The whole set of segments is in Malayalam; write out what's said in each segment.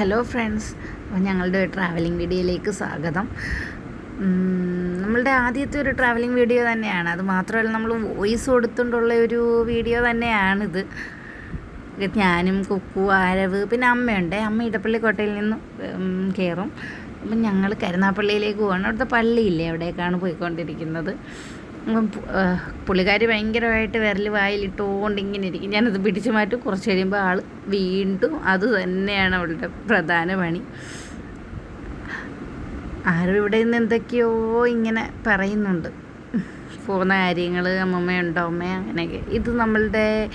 ഹലോ ഫ്രണ്ട്സ് ഞങ്ങളുടെ ട്രാവലിംഗ് വീഡിയോയിലേക്ക് സ്വാഗതം. നമ്മളുടെ ആദ്യത്തെ ഒരു ട്രാവലിംഗ് വീഡിയോ തന്നെയാണ്. അത് മാത്രമല്ല നമ്മൾ വോയിസ് കൊടുത്തുകൊണ്ടുള്ള ഒരു വീഡിയോ തന്നെയാണിത്. ഞാനും കുക്കു ആരവ് പിന്നെ അമ്മയുണ്ട്. അമ്മ ഇടപ്പള്ളി കോട്ടയിൽ നിന്ന് കയറും അപ്പം ഞങ്ങൾ കരുനാപ്പള്ളിയിലേക്ക് പോകണം അവിടുത്തെ പള്ളിയില്ലേ അവിടേക്കാണ് പോയിക്കൊണ്ടിരിക്കുന്നത്. പുള്ളിക്കാരി ഭയങ്കരമായിട്ട് വിരൽ വായിലിട്ടുകൊണ്ട് ഇങ്ങനെ ഇരിക്കും. ഞാനത് പിടിച്ചു മാറ്റും. കുറച്ച് കഴിയുമ്പോൾ ആൾ വീണ്ടും അത് തന്നെയാണ് അവളുടെ പ്രധാന പണി. ആരും ഇവിടെ നിന്ന് എന്തൊക്കെയോ ഇങ്ങനെ പറയുന്നുണ്ട്. പോകുന്ന കാര്യങ്ങൾ അമ്മമ്മയുണ്ടോ അമ്മ അങ്ങനെയൊക്കെ. ഇത് നമ്മളുടെ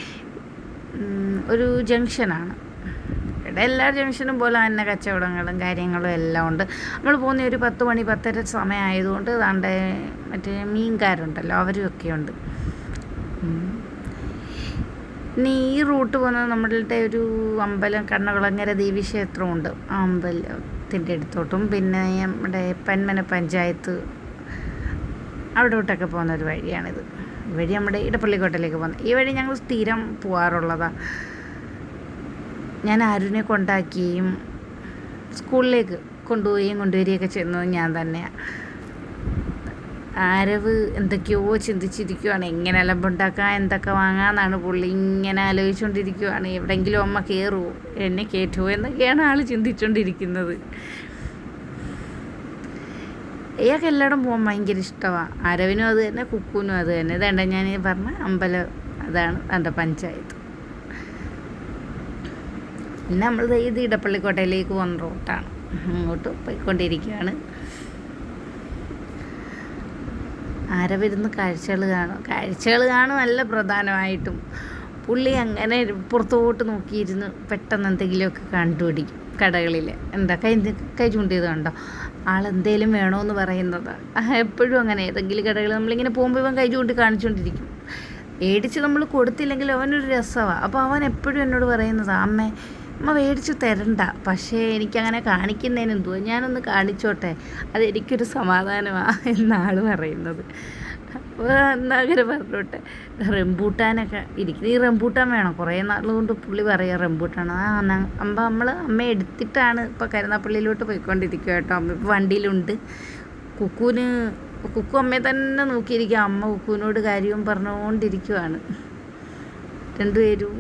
ഒരു ജംഗ്ഷനാണ്. ഇവിടെ എല്ലാ ജംഗ്ഷനും പോലെ തന്നെ കച്ചവടങ്ങളും കാര്യങ്ങളും എല്ലാം ഉണ്ട്. നമ്മൾ പോകുന്ന ഒരു പത്ത് മണി പത്തര സമയമായതുകൊണ്ട് ദാണ്ടെ മറ്റേ മീൻകാരുണ്ടല്ലോ അവരും ഒക്കെ ഉണ്ട്. ഇനി ഈ റൂട്ട് പോകുന്നത് നമ്മളുടെ ഒരു അമ്പലം കണ്ണകുളങ്ങര ദേവീക്ഷേത്രമുണ്ട് ആ അമ്പലത്തിന്റെ അടുത്തോട്ടും. പിന്നെ നമ്മുടെ പന്മന പഞ്ചായത്ത് അവിടോട്ടൊക്കെ പോകുന്ന ഒരു വഴിയാണിത്. ഈ വഴി നമ്മുടെ ഇടപ്പള്ളിക്കോട്ടയിലേക്ക് പോകുന്നത്. ഈ വഴി ഞങ്ങൾ സ്ഥിരം പോകാറുള്ളതാണ് ഞാൻ ആരുനെ കൊണ്ടാക്കിയും സ്കൂളിലേക്ക് കൊണ്ടുപോവുകയും കൊണ്ടുവരികയൊക്കെ ചെയ്യുന്നത് ഞാൻ തന്നെയാണ് ആരവ് എന്തൊക്കെയോ ചിന്തിച്ചിരിക്കുവാണ്. എങ്ങനെ അലമ്പുണ്ടാക്കാം എന്തൊക്കെ വാങ്ങാമെന്നാണ് പുള്ളി ഇങ്ങനെ ആലോചിച്ചുകൊണ്ടിരിക്കുവാണ്. എവിടെയെങ്കിലും അമ്മ കയറുമോ എന്നെ കയറ്റുമോ എന്നൊക്കെയാണ് ആൾ ചിന്തിച്ചുകൊണ്ടിരിക്കുന്നത്. ഇയാൾക്ക് എല്ലായിടം പോകാൻ ഭയങ്കര ഇഷ്ടമാണ് അരവിനും അത് തന്നെ കുക്കുവിനും അത് തന്നെ. ഇതേണ്ട ഞാൻ പറഞ്ഞ അമ്പലം അതാണ് എന്റെ പഞ്ചായത്ത്. പിന്നെ നമ്മൾ ഇത് ഇടപ്പള്ളിക്കോട്ടയിലേക്ക് പോകുന്ന റൂട്ടാണ്. അങ്ങോട്ട് പോയിക്കൊണ്ടിരിക്കുകയാണ്. ആരവിരുന്ന് കാഴ്ചകൾ കാണും? കാഴ്ചകൾ കാണും നല്ല പ്രധാനമായിട്ടും. പുള്ളി അങ്ങനെ പുറത്തോട്ട് നോക്കിയിരുന്ന് പെട്ടെന്ന് എന്തെങ്കിലുമൊക്കെ കണ്ടുപിടിക്കും കടകളിൽ എന്താ കൈ കൈ ചൂണ്ടിയത് കണ്ടോ? ആളെന്തേലും വേണമെന്ന് പറയുന്നത്. എപ്പോഴും അങ്ങനെ. ഏതെങ്കിലും കടകൾ നമ്മളിങ്ങനെ പോകുമ്പോൾ ഇവൻ കൈ ചൂണ്ടി കാണിച്ചുകൊണ്ടിരിക്കും മേടിച്ച് നമ്മൾ കൊടുത്തില്ലെങ്കിൽ അവനൊരു രസമാണ് അപ്പോൾ അവൻ എപ്പോഴും എന്നോട് പറയുന്നത് അമ്മേ അമ്മ മേടിച്ചു തരണ്ട. പക്ഷേ എനിക്കങ്ങനെ കാണിക്കുന്നതിന് എന്തുവാ ഞാനൊന്ന് കാണിച്ചോട്ടെ. അത് എനിക്കൊരു സമാധാനമാണ് എന്നാണ് പറയുന്നത്. അപ്പോൾ എന്നാ അങ്ങനെ പറഞ്ഞോട്ടെ. റംബൂട്ടാനൊക്കെ ഇരിക്കുന്നത് ഈ റംബൂട്ടാൻ വേണം? കുറേ നാൾ കൊണ്ട് പുള്ളി പറയുക റംബൂട്ടാണ് ആ അമ്മ നമ്മൾ അമ്മ എടുത്തിട്ടാണ് ഇപ്പോൾ കരുനാപ്പള്ളിയിലോട്ട് പോയിക്കൊണ്ടിരിക്കുക കേട്ടോ. അമ്മ ഇപ്പോൾ വണ്ടിയിലുണ്ട്. കുക്കുവിന് കുക്കു അമ്മയെ തന്നെ നോക്കിയിരിക്കുക. അമ്മ കുക്കുവിനോട് കാര്യവും പറഞ്ഞുകൊണ്ടിരിക്കുവാണ് രണ്ടുപേരും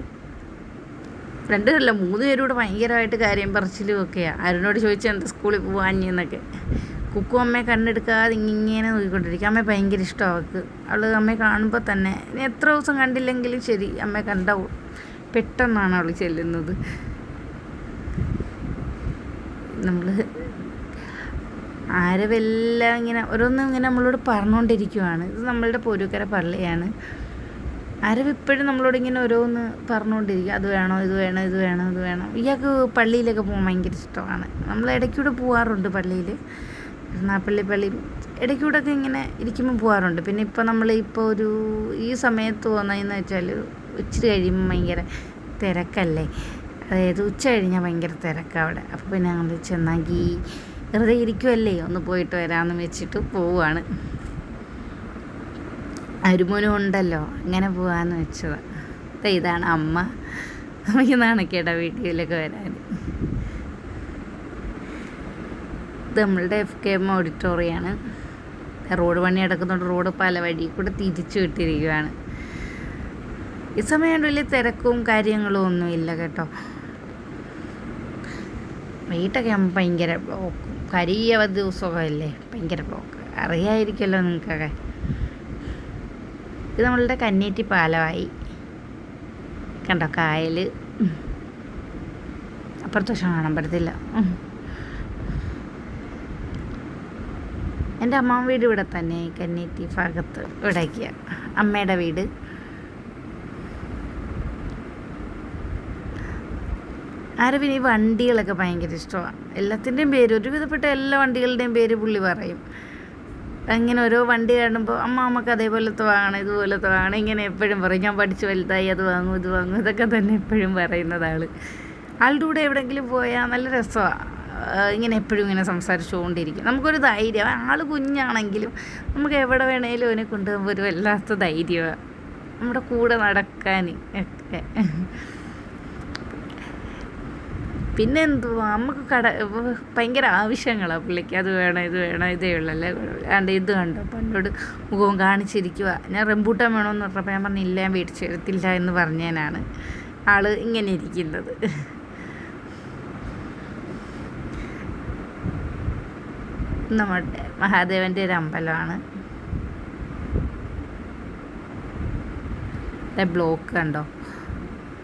രണ്ടുപേരല്ല മൂന്ന് പേരും കൂടെ ഭയങ്കരമായിട്ട് കാര്യം പറച്ചിലും ഒക്കെയാണ് അരുണോട് ചോദിച്ചാൽ എന്താ സ്കൂളിൽ പോവാഞ്ഞെന്നൊക്കെ കുക്കു അമ്മയെ കണ്ണെടുക്കാതെ ഇങ്ങനെ നോക്കിക്കൊണ്ടിരിക്കും. അമ്മയെ ഭയങ്കര ഇഷ്ടമാണ് അവൾക്ക്. അവൾ അമ്മയെ കാണുമ്പോൾ തന്നെ എത്ര ദിവസം കണ്ടില്ലെങ്കിലും ശരി അമ്മയെ കണ്ടാവും പെട്ടെന്നാണ് അവൾ ചെല്ലുന്നത്. നമ്മൾ ആരവെല്ലാം ഇങ്ങനെ ഓരോന്നും ഇങ്ങനെ നമ്മളോട് പറഞ്ഞുകൊണ്ടിരിക്കുവാണ് ഇത് നമ്മളുടെ പോരൂക്കര പള്ളിയാണ്. ആരവ് ഇപ്പോഴും നമ്മളോട് ഇങ്ങനെ ഓരോന്ന് പറഞ്ഞുകൊണ്ടിരിക്കുക അത് വേണോ ഇത് വേണോ ഇത് വേണോ ഇത് വേണം. ഇയാൾക്ക് പള്ളിയിലൊക്കെ പോകാൻ ഭയങ്കര ഇഷ്ടമാണ്. നമ്മൾ ഇടയ്ക്കൂടെ പോകാറുണ്ട് പള്ളിയിൽ. എറണാപ്പള്ളി പള്ളി. ഇടയ്ക്കൂടെ ഒക്കെ ഇങ്ങനെ ഇരിക്കുമ്പോൾ പോകാറുണ്ട് പിന്നെ ഇപ്പോൾ നമ്മൾ ഇപ്പോൾ ഒരു ഈ സമയത്ത് പോകുന്നതെന്ന് വെച്ചാൽ ഇച്ചിരി കഴിയുമ്പോൾ ഭയങ്കര തിരക്കല്ലേ? അതായത് ഉച്ച കഴിഞ്ഞാൽ ഭയങ്കര തിരക്കാണ് അവിടെ. അപ്പോൾ പിന്നെ ഞങ്ങൾ ചെന്നാക്കി വെറുതെ ഇരിക്കുമല്ലേ ഒന്ന് പോയിട്ട് വരാമെന്ന് വെച്ചിട്ട് പോവുകയാണ് അരുമോനും ഉണ്ടല്ലോ അങ്ങനെ പോവാന്ന് വെച്ചത് ദേ ഇതാണ് അമ്മ. അമ്മയ്ക്ക് നാണക്കേട വീട്ടിലൊക്കെ വരാൻ. ഇത് നമ്മളുടെ എഫ് കെ എം ഓഡിറ്റോറിയമാണ് റോഡ് പണി നടക്കുന്നുണ്ട് റോഡ് പല വഴി കൂടെ തിരിച്ചു വിട്ടിരിക്കുകയാണ് ഈ സമയം വലിയ തിരക്കും കാര്യങ്ങളും ഒന്നും ഇല്ല കേട്ടോ. വീട്ടൊക്കെ ആകുമ്പോൾ ഭയങ്കര ബ്ലോക്കും കരിയവധി ദിവസമൊക്കെ അല്ലേ ഭയങ്കര ബ്ലോക്ക് അറിയായിരിക്കുമല്ലോ നിങ്ങൾക്കൊക്കെ. ഇത് നമ്മളുടെ കന്നേറ്റി പാലമായി കണ്ടോ? കായൽ അപ്പുറത്ത് പക്ഷെ കാണാൻ പറ്റത്തില്ല. എന്റെ അമ്മ വീട് ഇവിടെ തന്നെ. കന്നേറ്റി ഭാഗത്ത് ഇവിടേക്ക്. അമ്മയുടെ വീട്. ആരവിന് ഈ വണ്ടികളൊക്കെ ഭയങ്കര ഇഷ്ടമാണ് എല്ലാത്തിന്റെയും പേര് ഒരുവിധപ്പെട്ട എല്ലാ വണ്ടികളുടെയും പേര് പുള്ളി പറയും. അങ്ങനെ ഓരോ വണ്ടി കാണുമ്പോൾ അമ്മ നമുക്ക് അതേപോലത്തെ വാങ്ങണം ഇതുപോലത്തെ വാങ്ങണം. ഇങ്ങനെ എപ്പോഴും പറയും. ഞാൻ പഠിച്ച് വലുതായി അത് വാങ്ങും ഇത് വാങ്ങും ഇതൊക്കെ തന്നെ എപ്പോഴും പറയുന്നത് ആൾ ആളുടെ കൂടെ എവിടെയെങ്കിലും പോയാൽ നല്ല രസമാണ് ഇങ്ങനെ എപ്പോഴും ഇങ്ങനെ സംസാരിച്ചുകൊണ്ടിരിക്കും. നമുക്കൊരു ധൈര്യം. ആൾ കുഞ്ഞാണെങ്കിലും നമുക്ക് എവിടെ വേണേലും അവനെ കൊണ്ടുപോകുമ്പോൾ ഒരു വല്ലാത്ത ധൈര്യമാണ് നമ്മുടെ കൂടെ നടക്കാൻ ഒക്കെ. പിന്നെ എന്തുവാ നമുക്ക് കട ഭയങ്കര ആവശ്യങ്ങളാണ് പുള്ളിക്ക്. അത് വേണം ഇത് വേണം ഇതേ ഉള്ളല്ലേ അണ്ട് ഇത് കണ്ടോ? പണ്ടോട് മുഖവും കാണിച്ചിരിക്കുക ഞാൻ റംബൂട്ടാൻ വേണമെന്ന് പറഞ്ഞപ്പോൾ ഞാൻ പറഞ്ഞില്ല ഞാൻ മേടിച്ചു തരത്തില്ല എന്ന് പറഞ്ഞതിനാണ് ആൾ ഇങ്ങനെ ഇരിക്കുന്നത്. നമ്മുടെ മഹാദേവന്റെ ഒരു അമ്പലമാണ്. ബ്ലോക്ക് കണ്ടോ?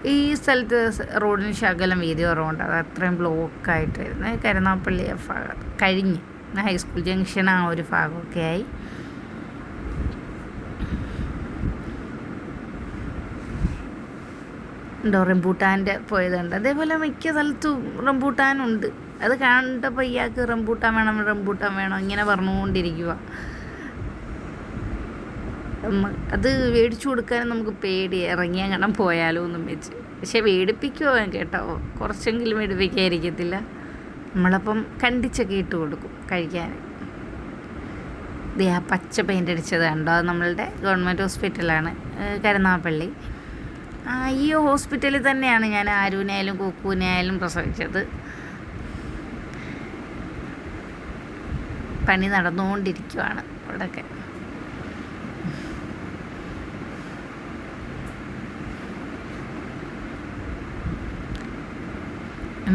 ഈ സ്ഥലത്ത് റോഡിന് ശകലം വീതി കുറവുണ്ട്. അത് അത്രയും ബ്ലോക്കായിട്ടായിരുന്നു കരുനാപ്പള്ളി ഭാഗം കഴിഞ്ഞ് ഹൈസ്കൂൾ ജംഗ്ഷൻ ആ ഒരു ഭാഗമൊക്കെ ആയി. ഉണ്ടോ റംബൂട്ടാന്റെ പോയതുണ്ട്. അതേപോലെ മിക്ക സ്ഥലത്തും റംബൂട്ടാനുണ്ട്. അത് കണ്ടപ്പോൾ ഇയാൾക്ക് റംബൂട്ടാൻ വേണം റംബൂട്ടാൻ വേണം ഇങ്ങനെ പറഞ്ഞുകൊണ്ടിരിക്കുക അത് മേടിച്ചു കൊടുക്കാനും നമുക്ക് പേടി. ഇറങ്ങി അങ്ങനെ പോയാലോ എന്നും വെച്ച്. പക്ഷെ മേടിപ്പിക്കുമോ കേട്ടോ? കുറച്ചെങ്കിലും മേടിപ്പിക്കാതിരിക്കത്തില്ല നമ്മളപ്പം കണ്ടിച്ചൊക്കെ ഇട്ട് കൊടുക്കും കഴിക്കാൻ. ദേ ആ പച്ച പെയിന്റ് അടിച്ചത് കണ്ടോ? അത് നമ്മളുടെ ഗവൺമെന്റ് ഹോസ്പിറ്റലാണ് കരുനാഗപ്പള്ളി. ഈ ഹോസ്പിറ്റലിൽ തന്നെയാണ് ഞാൻ ആരുവിനായാലും കുക്കുവിനായാലും പ്രസവിച്ചത്. പണി നടന്നുകൊണ്ടിരിക്കുവാണ് അവിടെയൊക്കെ.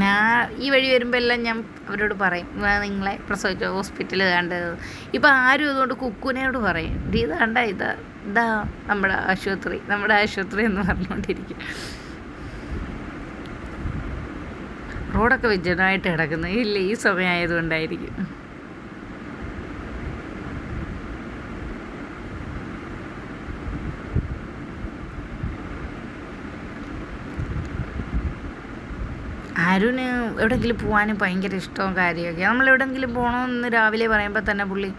ഞാൻ ഈ വഴി വരുമ്പോൾ എല്ലാം ഞാൻ അവരോട് പറയും നിങ്ങളെ പ്രസവിച്ച ഹോസ്പിറ്റലിൽ കണ്ടത്. ഇപ്പം ആരും ഇതുകൊണ്ട് കുക്കുവിനോട് പറയും ഇത് കണ്ട ഇതാ ഇതാ നമ്മുടെ ആശുപത്രി നമ്മുടെ ആശുപത്രി എന്ന് പറഞ്ഞുകൊണ്ടിരിക്കും റോഡൊക്കെ വിജനമായിട്ട് കിടക്കുന്നു. ഇല്ല ഈ സമയമായതുകൊണ്ടായിരിക്കും അരുണ് എവിടെയെങ്കിലും പോകാൻ ഭയങ്കര ഇഷ്ടവും കാര്യമൊക്കെ. നമ്മൾ എവിടെയെങ്കിലും പോകണമെന്ന് രാവിലെ പറയുമ്പോൾ തന്നെ പുള്ളി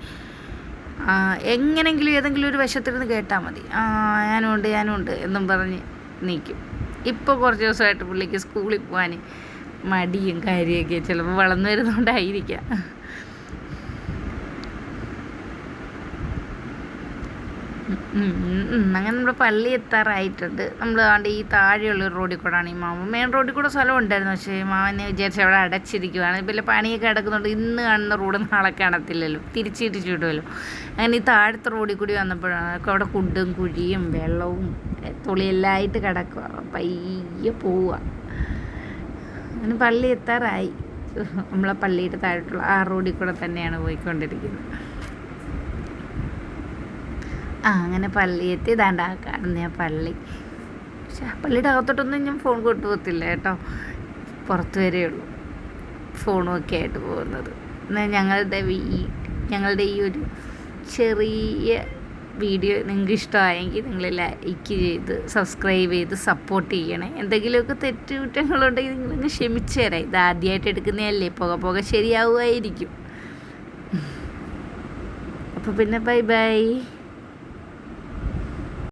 എങ്ങനെങ്കിലും ഏതെങ്കിലും ഒരു വശത്തിരുന്ന് കേട്ടാൽ മതി. ആ ഞാനുണ്ട് ഞാനുണ്ട് എന്നും പറഞ്ഞ് നീക്കും. ഇപ്പോൾ കുറച്ച് ദിവസമായിട്ട് പുള്ളിക്ക് സ്കൂളിൽ പോകാൻ മടിയും കാര്യമൊക്കെ ചിലപ്പോൾ വളർന്നു വരുന്നതുകൊണ്ടായിരിക്കാം അങ്ങനെ നമ്മുടെ പള്ളി എത്താറായിട്ടുണ്ട്. നമ്മൾ ആണ്ട് ഈ താഴെയുള്ള ഒരു റോഡിൽ കൂടാണ് ഈ മാമ മെയിൻ റോഡിൽ കൂടെ സ്ഥലം ഉണ്ടായിരുന്നു പക്ഷേ മാമനെ വിചാരിച്ച് അവിടെ അടച്ചിരിക്കുവാണ്. പിന്നെ പണിയൊക്കെ അടക്കുന്നുണ്ട് ഇന്ന് കാണുന്ന റോഡ് നാളെ കാണത്തില്ലല്ലോ. തിരിച്ചിരിച്ചു വിടുമല്ലോ അങ്ങനെ ഈ താഴത്തെ റോഡിൽ കൂടി വന്നപ്പോഴാണ് അവിടെ കുണ്ടും കുഴിയും വെള്ളവും തുളിയെല്ലാമായിട്ട് കിടക്കുക പയ്യെ പോവുക. അങ്ങനെ പള്ളി എത്താറായി. നമ്മളെ പള്ളിയുടെ താഴെയുള്ള ആ റോഡിൽ കൂടെ തന്നെയാണ് പോയിക്കൊണ്ടിരിക്കുന്നത്. ആ അങ്ങനെ പള്ളി എത്തി. ഇതാണ്ട് ആ കാണുന്ന ആ പള്ളി. പക്ഷെ ആ പള്ളിയുടെ അകത്തോട്ടൊന്നും ഞാൻ ഫോൺ കൊണ്ടുപോകത്തില്ല കേട്ടോ. പുറത്ത് വരേ ഉള്ളൂ. ഒക്കെ ആയിട്ട് പോകുന്നത്. എന്നാൽ ഞങ്ങളുടെ ഈ ഞങ്ങളുടെ ഈ ഒരു ചെറിയ വീഡിയോ നിങ്ങൾക്ക് ഇഷ്ടമായെങ്കിൽ നിങ്ങൾ ലൈക്ക് ചെയ്ത് സബ്സ്ക്രൈബ് ചെയ്ത് സപ്പോർട്ട് ചെയ്യണേ. എന്തെങ്കിലുമൊക്കെ തെറ്റുകുറ്റങ്ങളുണ്ടെങ്കിൽ നിങ്ങളങ്ങ് ക്ഷമിച്ചു തരാം. ഇത് ആദ്യമായിട്ട് എടുക്കുന്നതല്ലേ. പുക പുക ശരിയാവുമായിരിക്കും. അപ്പോൾ പിന്നെ ബൈ ബൈ